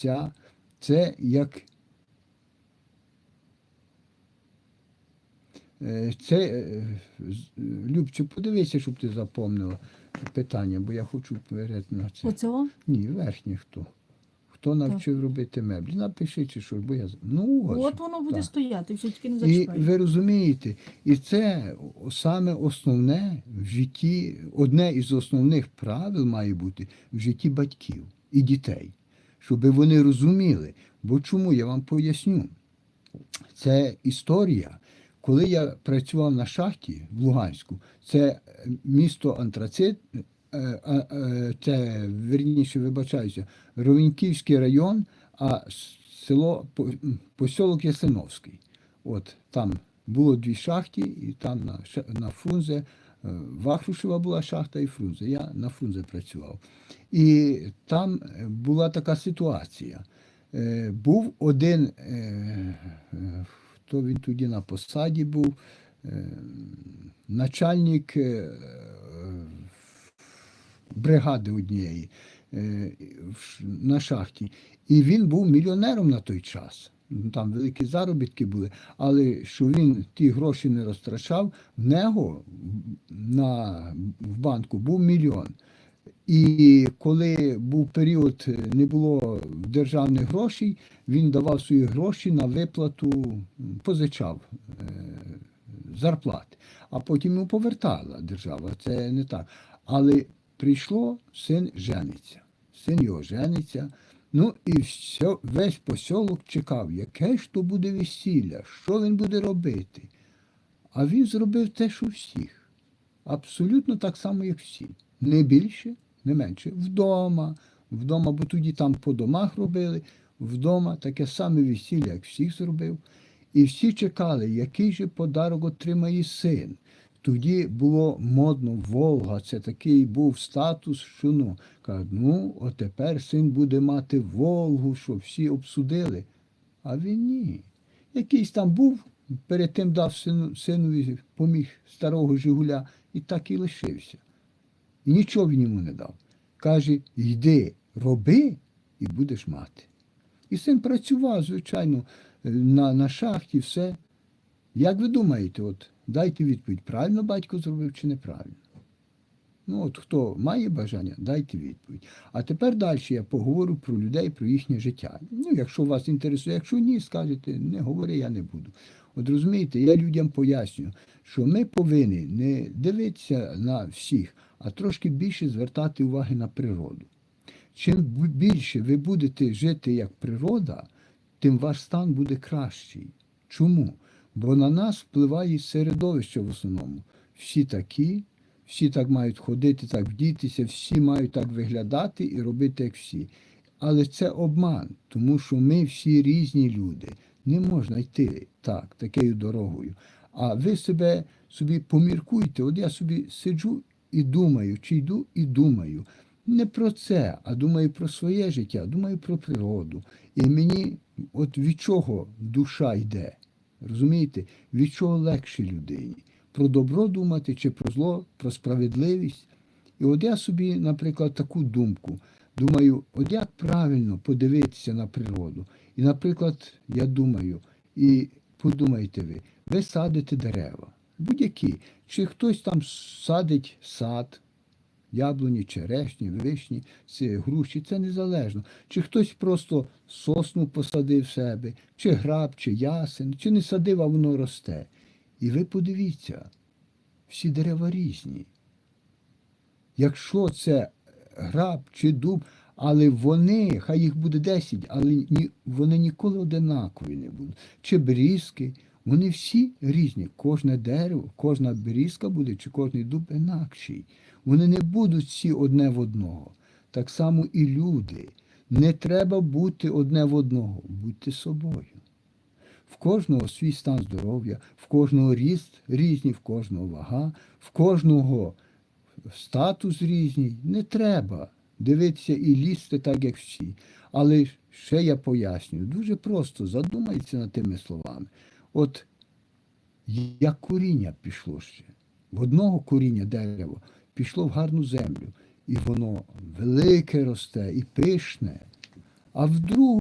ця, це як Е, Це, е, Любче, подивися, щоб ти запомнила питання, бо я хочу перед на це. Оцього? Ні, верхнє хто. Хто навчив робити меблі? Напиши чи що, бо я. Ну, ось. От воно буде так. стояти, все тільки не І ви розумієте, і це саме основне в житті, одне із основних правил має бути в житті батьків і дітей, щоб вони розуміли. Бо чому я вам поясню? Це історія. Коли я працював на шахті в Луганську, це е, місто Антрацит, е, е, це верніше вибачаюся, Ровеньківський район, а село по- посілок Ясиновський. От там було дві шахти, і там на, на Фрунзе, Вахрушева була шахта і Фрунзе. Я на Фрунзе працював. І там була така ситуація. Е, Був один, е, хто він тоді на посаді був, е, начальник бригади однієї на шахті. І він був мільйонером на той час. Ну, Там великі заробітки були, але що він ті гроші не розтрачав, в нього на, в банку був мільйон. І коли був період, е, не було державних грошей, він давав свої гроші на виплату, позичав е, зарплати, а потім йому повертала держава. Це не так. Але прийшло, син жениться. Син його жениться. Ну і все, весь посілок чекав, яке ж то буде весілля, що він буде робити. А він зробив те, що всіх. Абсолютно так само, як всі. Не більше, не менше. Вдома, вдома, бо тоді там по домах робили, вдома таке саме весілля, як всіх зробив. І всі чекали, який же подарок отримає син. Тоді було модно Волга, це такий був статус, що ну, кажуть, ну, от тепер син буде мати Волгу, що всі обсудили. А він ні. Якийсь там був, перед тим дав сину, синові, поміг старого Жигуля, і так і лишився. І нічого він йому не дав. Каже, йди, роби і будеш мати. І син працював, звичайно, е, на, на шахті, все. Як ви думаєте, от дайте відповідь, правильно батько зробив чи неправильно? Ну, от хто має бажання, дайте відповідь. А тепер далі я поговорю про людей, про їхнє життя. Ну, якщо вас інтересує, якщо ні, скажете, не говори, я не буду. От розумієте, я людям пояснюю, що ми повинні не дивитися на всіх, а трошки більше звертати уваги на природу. Чим більше ви будете жити як природа, тим ваш стан буде кращий. Чому? Бо на нас впливає середовище в основному. Всі такі, всі так мають ходити, так вдітися, всі мають так виглядати і робити, як всі. Але це обман, тому що ми всі різні люди. Не можна йти так, такою дорогою. А ви себе собі поміркуйте. От я собі сиджу і думаю, чи йду і думаю. Не про це, а думаю про своє життя, думаю про природу. І мені от від чого душа йде. Розумієте, від чого легше людині? Про добро думати чи про зло, про справедливість. І от я собі, наприклад, таку думку. Думаю, от як правильно подивитися на природу. І, наприклад, я думаю, і подумайте ви, ви садите дерева, будь-які. Чи хтось там садить сад, яблуні, черешні, вишні, груші, це незалежно. Чи хтось просто сосну посадив себе, чи граб, чи ясен, чи не садив, а воно росте. І ви подивіться, всі дерева різні. Якщо це граб чи дуб, але вони, хай їх буде 10, але ні, вони ніколи одинакові не будуть. Чи берізки, вони всі різні. Кожне дерево, кожна берізка буде, чи кожний дуб інакший. Вони не будуть всі одне в одного. Так само і люди. Не треба бути одне в одного, будьте собою. В кожного свій стан здоров'я, в кожного ріст різний, в кожного вага, в кожного статус різний. Не треба дивитися і лізти так, як всі. Але ще я пояснюю, дуже просто задумайтеся над тими словами. От як коріння пішло ще. В одного коріння дерева пішло в гарну землю, і воно велике росте і пишне. а в другу